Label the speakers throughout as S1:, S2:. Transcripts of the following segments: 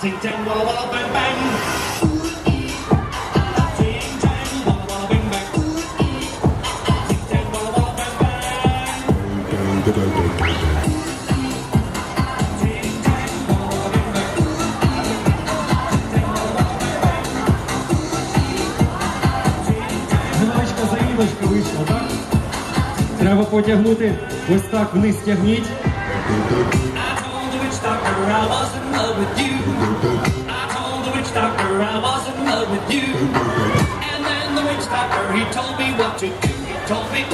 S1: Ting-tang, walla walla walla bang bang.
S2: Треба потягнути ось так вниз тягніть.
S1: I was in love with you. I told the witch doctor I was in love with you. And then the witch doctor he told me what to do. He told me.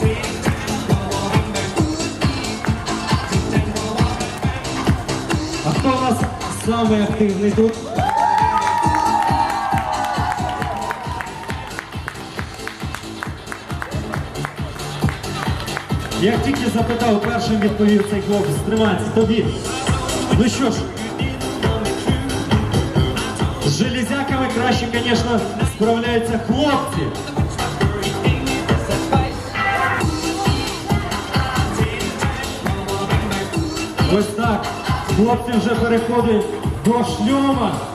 S1: Ting-tang, walla walla bang bang. Ting-tang, walla walla bang bang.
S2: А хто у нас самий активний тут? Я тільки запитав, першим відповів цей хлопець. Тримайся, тобі. Ну що ж, з железяками краще, звісно, справляються хлопці. Ось так. Хлопці вже переходять до шльома.